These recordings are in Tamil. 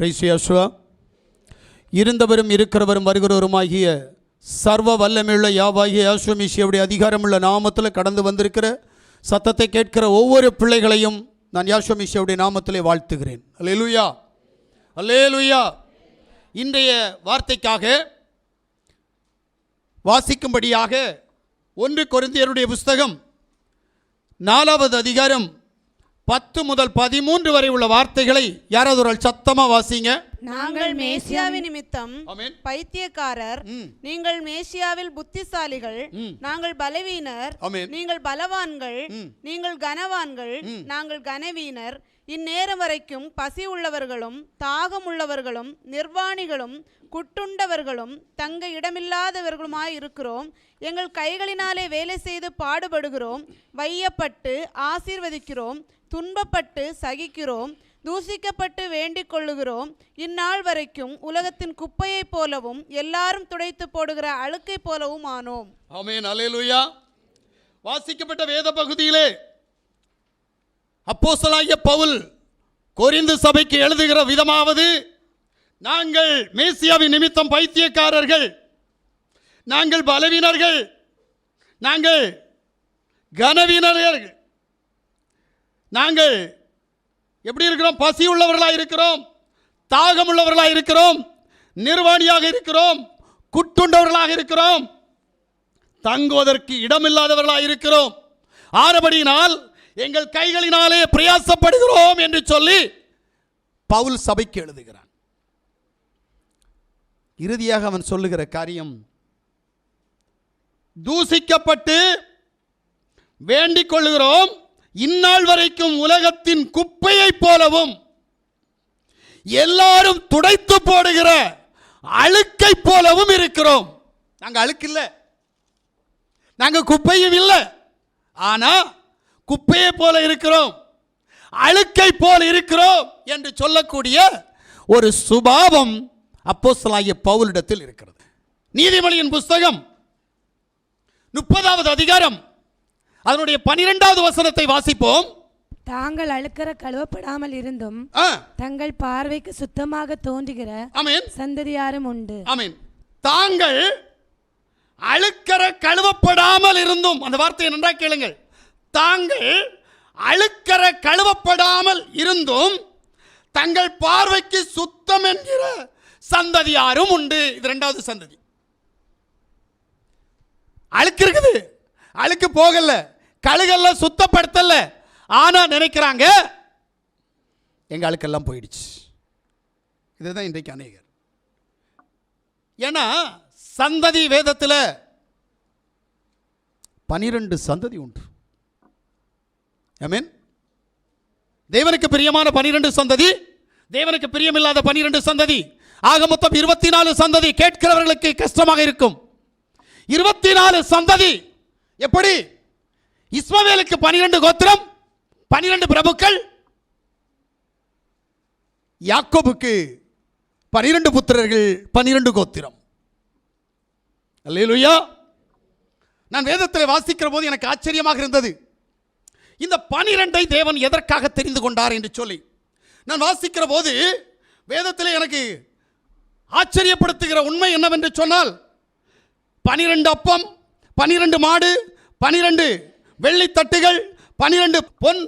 பிரைசியாசுவா இருந்தவரும் இருக்கிறவரும் வருகிறவருமாகிய சர்வ வல்லமையுள்ள யாவாகிய யாசுவமிஷியுடைய அதிகாரமுள்ள நாமத்தில் கடந்து வந்திருக்கிற சத்தத்தை கேட்கிற ஒவ்வொரு பிள்ளைகளையும் நான் யாசுவமிஷியுடைய நாமத்திலே வாழ்த்துகிறேன். அல்லேலூயா அல்லேலூயா இன்றைய வார்த்தைக்காக வாசிக்கும்படியாக ஒன்று கொரிந்தியருடைய புஸ்தகம் நாலாவது அதிகாரம் பத்து முதல் பதிமூன்று வரை உள்ள வார்த்தைகளை யாராவது ஒரு சத்தமா வாசிங்க நாங்கள் மேசியாவின் நிமித்தம். பைத்தியக்காரர். நீங்கள் மேசியாவில் புத்திசாலிகள். நாங்கள் பலவீனர். நீங்கள் பலவான்கள். நீங்கள் கனவான்கள். நாங்கள் கனவீனர் இந்நேரம் வரைக்கும் பசி உள்ளவர்களும் தாகம் உள்ளவர்களும் நிர்வாணிகளும் குட்டுண்டவர்களும் தங்க இடமில்லாதவர்களுமாய் இருக்கிறோம் எங்கள் கைகளினாலே வேலை செய்து பாடுபடுகிறோம் வையப்பட்டு ஆசீர்வதிக்கிறோம் துன்பப்பட்டு சகிக்கிறோம் தூசிக்கப்பட்டு வேண்டிக் கொள்ளுகிறோம் இந்நாள் வரைக்கும் உலகத்தின் குப்பையைப் போலவும் எல்லாரும் துடைத்து போடுகிற அழுக்கைப் போலவும் ஆனோம். ஆமென். அலேலுயா வாசிக்கப்பட்ட வேத பகுதியிலே அப்போசலாகிய பவுல் கொரிந்து சபைக்கு எழுதுகிற விதமாவது நாங்கள் மேசியாவின் நிமித்தம் பைத்தியக்காரர்கள். நாங்கள் பலவீனர்கள். நாங்கள் கனவீனர்கள். நாங்கள் எப்படி இருக்கிறோம்? பசி உள்ளவர்களாக இருக்கிறோம். தாகம் உள்ளவர்களாக இருக்கிறோம். நிர்வாணியாக இருக்கிறோம். குட்டுண்டவர்களாக இருக்கிறோம். தங்குவதற்கு இடமில்லாதவர்களாக இருக்கிறோம். ஆனபடியினால் எங்கள் கைகளினாலே பிரயாசப்படுகிறோம் என்று சொல்லி பவுல் சபைக்கு எழுதுகிறான். இறுதியாக அவன் சொல்லுகிற காரியம் தூசிக்கப்பட்டு வேண்டிக் கொள்ளுகிறோம். இந்நாள் வரைக்கும் உலகத்தின் குப்பையைப் போலவும் எல்லாரும் துடைத்து போடுகிற அழுக்கை போலவும் இருக்கிறோம். நாங்கள் அழுக்கு இல்லை. நாங்கள் குப்பையும் இல்லை. ஆனா குப்பையை போல இருக்கிறோம். அழுக்கை போல இருக்கிறோம் என்று சொல்லக்கூடிய ஒரு சுபாவம் அப்போஸ்தலாகிய பவுலிடத்தில் இருக்கிறது. நீதிமொழியின் புஸ்தகம் முப்பதாவது அதிகாரம் அதனுடைய பனிரெண்டாவது வசனத்தை வாசிப்போம். தாங்கள் அழுக்கற கழுவப்படாமல் இருந்தும் தங்கள் பார்வைக்கு சுத்தமாக தோன்றுகிற ஆமென். சந்ததியாரும் உண்டு. ஆமென். தாங்கள் அழுக்கற கழுவப்படாமல் இருந்தும் அந்த வார்த்தையை நன்றாக கேளுங்கள். தாங்கள் அழுக்கற கழுவப்படாமல் இருந்தும் தங்கள் பார்வைக்கு சுத்தம் என்கிற சந்ததியாரும் உண்டு. இது ரெண்டாவது சந்ததி. அழுக்கு இருக்குது. அழுக்கு போகல. கழுகல்ல சுத்தப்படுத்தல. ஆனா நினைக்கிறாங்க எங்க அழுக்கெல்லாம் போயிடுச்சு. இதுதான் இன்றைக்கு அநேகர். ஏன்னா சந்ததி வேதத்தில் பனிரெண்டு சந்ததி உண்டு. மீன் தேவனுக்கு பிரியமான பனிரெண்டு சந்ததி தேவனுக்கு பிரியமில்லாத பனிரெண்டு சந்ததி. ஆக மொத்தம் இருபத்தி நாலு சந்ததி கேட்கிறவர்களுக்கு கஷ்டமாக இருக்கும். இருபத்தி நாலு சந்ததி எப்படி? இஸ்மவேலுக்கு பனிரெண்டு கோத்திரம் பனிரெண்டு பிரபுக்கள். யாக்கோபுக்கு பனிரெண்டு புத்திரர்கள் பனிரெண்டு கோத்திரம். அல்லேலூயா. நான் வேதத்தில் வாசிக்கிற போது எனக்கு ஆச்சரியமாக இருந்தது. இந்த பனிரெண்டை தேவன் எதற்காக தெரிந்து கொண்டார் என்று சொல்லி. நான் வாசிக்கிற போது வேதத்தில் எனக்கு ஆச்சரியப்படுத்துகிற உண்மை என்னவென்று சொன்னால் பனிரெண்டு அப்பம் பனிரெண்டு மாடு பனிரெண்டு வெள்ளித்தட்டுகள் பனிரெண்டு பொன்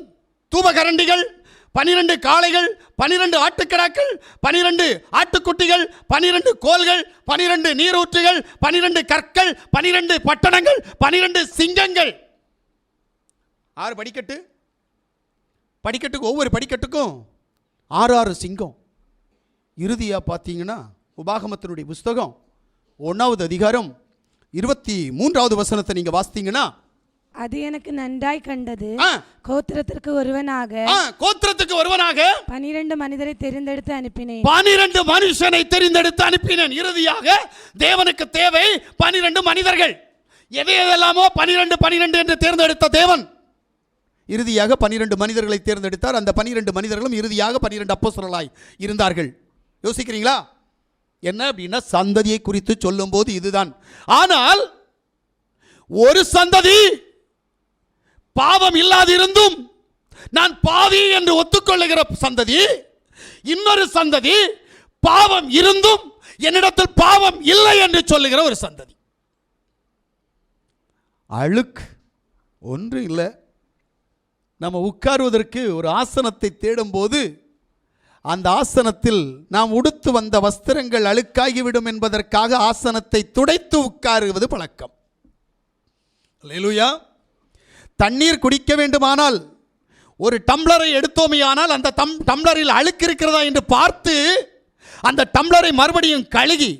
தூபகரண்டிகள் பனிரெண்டு காளைகள் பனிரெண்டு ஆட்டுக்கடாக்கள் பனிரெண்டு ஆட்டுக்குட்டிகள் பனிரெண்டு கோல்கள் பனிரெண்டு நீரூற்றுகள் பனிரெண்டு கற்கள் பனிரெண்டு பட்டணங்கள் பனிரெண்டு சிங்கங்கள். ஆறு படிக்கட்டு. படிக்கட்டுக்கு ஒவ்வொரு படிக்கட்டுக்கும் ஆறு ஆறு சிங்கம். இறுதியாக பார்த்தீங்கன்னா உபாகமத்தினுடைய புஸ்தகம் ஒன்றாவது அதிகாரம் இருபத்தி மூன்றாவது வசனத்தை நீங்கள் வாசித்தீங்கன்னா அது எனக்கு நன்றாய் கண்டது. கோத்திரத்திற்கு ஒருவனாக கோத்திரத்துக்கு ஒருவனாக பனிரெண்டு மனிதரை தெரிந்தெடுத்து அனுப்பினேன். பனிரெண்டு மனுஷனை தெரிந்தெடுத்து அனுப்பினேன். இறுதியாக தேவனுக்கு தேவை பனிரெண்டு மனிதர்கள். எதை எதெல்லாமோ பனிரெண்டு பனிரெண்டு என்று தேர்ந்தெடுத்த தேவன். இறுதியாக பனிரெண்டு மனிதர்களை தேர்ந்தெடுத்தார். அந்த பனிரெண்டு மனிதர்களும் இறுதியாக பனிரெண்டு அப்போஸ்தலர்களாய் இருந்தார்கள். யோசிக்கிறீங்களா? என்ன அப்படின்னா சந்ததியை குறித்து சொல்லும்போது இதுதான். ஆனால் ஒரு சந்ததி பாவம் இல்லாதிருந்தும் நான் பாவி என்று ஒத்துக்கொள்ளுகிற சந்ததி இன்னொரு சந்ததி பாவம் இருந்தும் என்னிடத்தில் பாவம் இல்லை என்று சொல்லுகிற ஒரு சந்ததி. அழுக்கு ஒன்று இல்லை. நம்ம உட்காருவதற்கு ஒரு ஆசனத்தை தேடும்போது அந்த ஆசனத்தில் நாம் உடுத்து வந்த வஸ்திரங்கள் அழுக்காகிவிடும் என்பதற்காக ஆசனத்தை துடைத்து உட்காருவது பழக்கம். அல்லேலூயா. தண்ணீர் குடிக்க வேண்டுமானால் ஒரு டம்ளரை எடுத்தோமேயானால் அந்த தம் டம்ளரில் அழுக்கு இருக்கிறதா என்று பார்த்து அந்த டம்ளரை மறுபடியும் கழுகி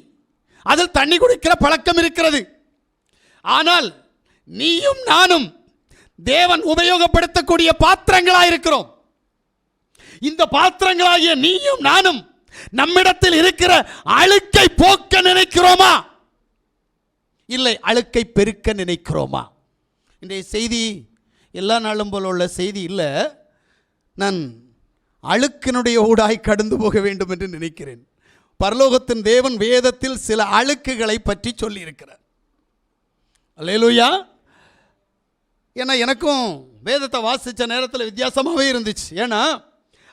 அதில் தண்ணி குடிக்கிற பழக்கம் இருக்கிறது. ஆனால் நீயும் நானும் தேவன் உபயோகப்படுத்தக்கூடிய பாத்திரங்களாக இருக்கிறோம். இந்த பாத்திரங்களாகிய நீயும் நானும் நம்மிடத்தில் இருக்கிற அழுக்கை போக்க நினைக்கிறோமா? இல்லை அழுக்கை பெருக்க நினைக்கிறோமா? இன்றைய செய்தி எல்லா நாளும் போல உள்ள செய்தி இல்லை. நான் அழுக்கினுடைய ஊடாய் கடந்து போக வேண்டும் என்று நினைக்கிறேன். பரலோகத்தின் தேவன் வேதத்தில் சில அழுக்குகளை பற்றி சொல்லியிருக்கிறார். அல்லேலூயா. ஏன்னா எனக்கும் வேதத்தை வாசித்த நேரத்தில் வித்தியாசமாகவே இருந்துச்சு. ஏன்னா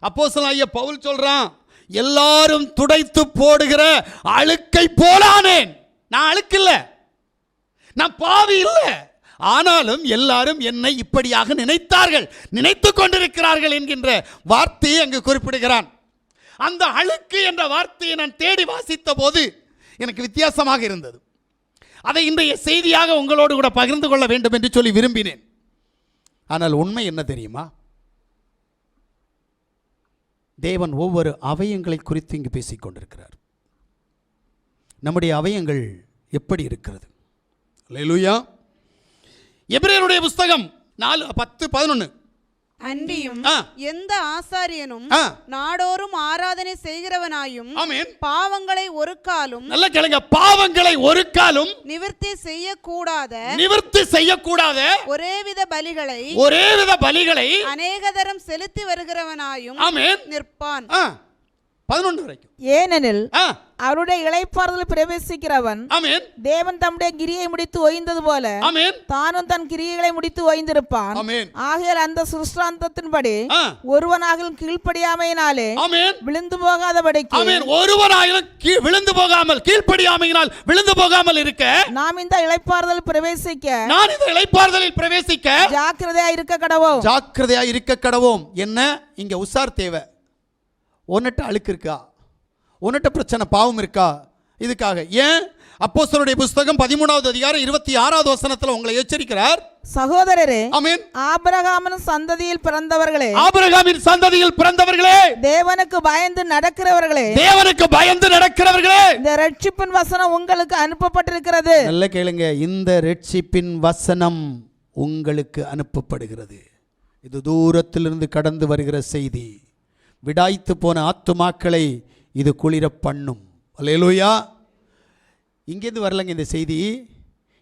அப்போஸ்தலன் ஐயா பவுல் சொல்கிறான் எல்லாரும் துடைத்து போடுகிற அழுக்கை போலானேன். நான் அழுக்கில்ல. நான் பாவி இல்லை. ஆனாலும் எல்லாரும் என்னை இப்படியாக நினைத்தார்கள் நினைத்து கொண்டிருக்கிறார்கள் என்கின்ற வார்த்தையை அங்கு குறிப்பிடுகிறான். அந்த அழுக்கு என்ற வார்த்தையை நான் தேடி வாசித்த போது எனக்கு வித்தியாசமாக இருந்தது. அதை இன்றைய செய்தியாக உங்களோடு கூட பகிர்ந்து கொள்ள வேண்டும் என்று சொல்லி விரும்பினேன். ஆனால் உண்மை என்ன தெரியுமா? தேவன் ஒவ்வொரு அவயங்களை குறித்து இங்கு பேசிக் கொண்டிருக்கிறார். நம்முடைய அவயங்கள் எப்படி இருக்கிறது? அல்லேலூயா. எபிரேயருடைய புஸ்தகம் நாலு பத்து பதினொன்று அன்றியும். எந்த ஆசாரியனும். நாடோறும் ஆராதனை செய்கிறவனாயும் பாவங்களை ஒரு காலும் நல்ல கேளுங்க பாவங்களை ஒரு காலும் நிவர்த்தி செய்யக்கூடாத நிவர்த்தி செய்யக்கூடாத ஒரேவித பலிகளை ஒரே வித பலிகளை அநேக தரம் செலுத்தி வருகிறவனாயும் நிற்பான். பதினொன்று வரைக்கும். ஏனெனில் அவருடைய இளைப்பாறுதல் பிரவேசிக்கிறவன் தேவன் தம்முடைய கிரியை முடித்து ஓய்ந்தது போல தானும் தன் கிரியைகளை முடித்து ஓய்ந்திருப்பான். ஆகையால் அந்த சுஷ்டாந்தத்தின்படி ஒருவனாகிலும் கீழ்ப்படியாமையினாலே விழுந்து போகாதபடிக்கு கீழ் விழுந்து போகாமல் கீழ்ப்படியாமையினால் விழுந்து போகாமல் இருக்க நாம் இந்த இளைப்பாறுதல் பிரவேசிக்க நான் இந்த இளைப்பாறுதலில் பிரவேசிக்க ஜாக்கிரதையா இருக்க கடவோம். ஜாக்கிரதையா இருக்க கடவோம். என்ன? இங்க உசார் தேவை. உன்னிட்ட அழுக்கு இருக்கா உன்னிட்ட பிரச்சனை பாவம் இருக்கா? இதுக்காக. ஏன்? அப்போஸ்தலருடைய புஸ்தகம் பதிமூணாவது அதிகாரம் இருபத்தி ஆறாவது வசனத்துல உங்களை எச்சரிக்கிறார். சகோதரரே ஆமென். ஆபிரகாமின் சந்ததியில் பிறந்தவர்களே ஆபிரகாமின் சந்ததியில் பிறந்தவர்களே. தேவனுக்கு பயந்து நடக்கிறவர்களே தேவனுக்கு பயந்து நடக்கிறவர்களே. இந்த ரட்சிப்பின் வசனம் உங்களுக்கு அனுப்பப்பட்டிருக்கிறது. நல்ல கேளுங்க. இந்த ரட்சிப்பின் வசனம் உங்களுக்கு அனுப்பப்படுகிறது. இது தூரத்திலிருந்து கடந்து வருகிற செய்தி. விடாய்த்து போன ஆத்துமாக்களை இது குளிர பண்ணும். அல்லேலூயா. இங்கேருந்து வரலங்க இந்த செய்தி.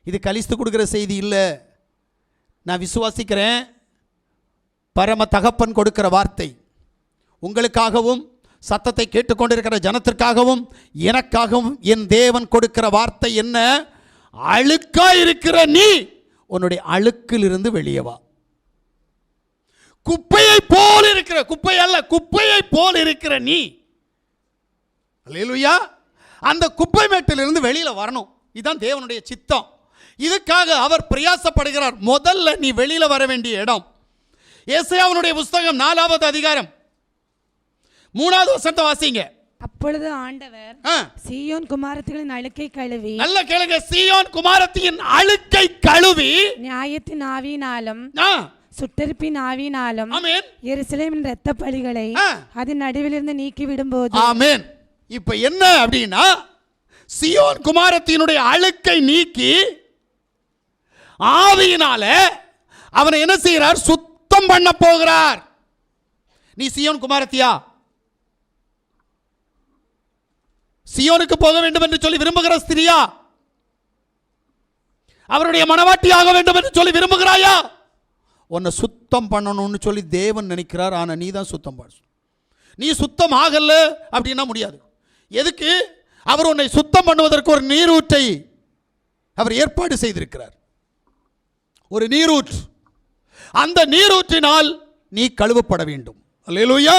இது கலிஸ்து கொடுக்குற செய்தி இல்லை. நான் விசுவாசிக்கிறேன். பரம தகப்பன் கொடுக்கிற வார்த்தை. உங்களுக்காகவும் சத்தத்தை கேட்டுக்கொண்டிருக்கிற ஜனத்திற்காகவும் எனக்காகவும் என் தேவன் கொடுக்கிற வார்த்தை என்ன? அழுக்கா இருக்கிற நீ உன்னுடைய அழுக்கிலிருந்து வெளியே வா. குப்பையை போல் இருக்கிற குப்பை அல்ல குப்பையை போல் இருக்கிற நீ. அல்லேலூயா. அந்த குப்பை மேட்டிலிருந்து வெளியில வரணும். இதுதான் தேவனுடைய சித்தம். இதுக்காக அவர் பிரயாசப்படுகிறார். முதல்ல நீ வெளியில வர வேண்டிய இடம். ஏசாயாவினுடைய புஸ்தகம் நாலாவது அதிகாரம். மூணாவது வசனத்தை வாசிங்க. அப்பொழுது ஆண்டவர் சீயோன் குமாரத்திகளின் அழுக்கை கழுவி நல்ல கேளுங்க. சீயோன் குமாரத்தியின் அழுக்கை கழுவி நியாயத்தின் ஆவியினாலும் ஆ, சுட்டெரிப்பின் ஆவியினாலும் எருசலேமின் இரத்த பலிகளை. அதன் நடுவிலிருந்து நீக்கி விடும்போது ஆமென். இப்ப என்ன அப்படின்னா சியோன் குமாரத்தினுடைய அழுக்கை நீக்கி ஆவியினால அவனை என்ன செய்கிறார்? சுத்தம் பண்ண போகிறார். நீ சியோன் குமாரத்தியா? சியோனுக்கு போக வேண்டும் என்று சொல்லி விரும்புகிற ஸ்திரியா? அவருடைய மனவாட்டியாக வேண்டும் என்று சொல்லி விரும்புகிறாயா? உன்னை சுத்தம் பண்ணணும்னு சொல்லி தேவன் நினைக்கிறார் ஆனால் நீ தான் சுத்தம் பண்ண நீ சுத்தம் ஆகல அப்படின்னா முடியாது. எதுக்கு? அவர் உன்னை சுத்தம் பண்ணுவதற்கு ஒரு நீரூற்றை அவர் ஏற்பாடு செய்திருக்கிறார். ஒரு நீரூற்று. அந்த நீரூற்றினால் நீ கழுவப்பட வேண்டும். அல்லையா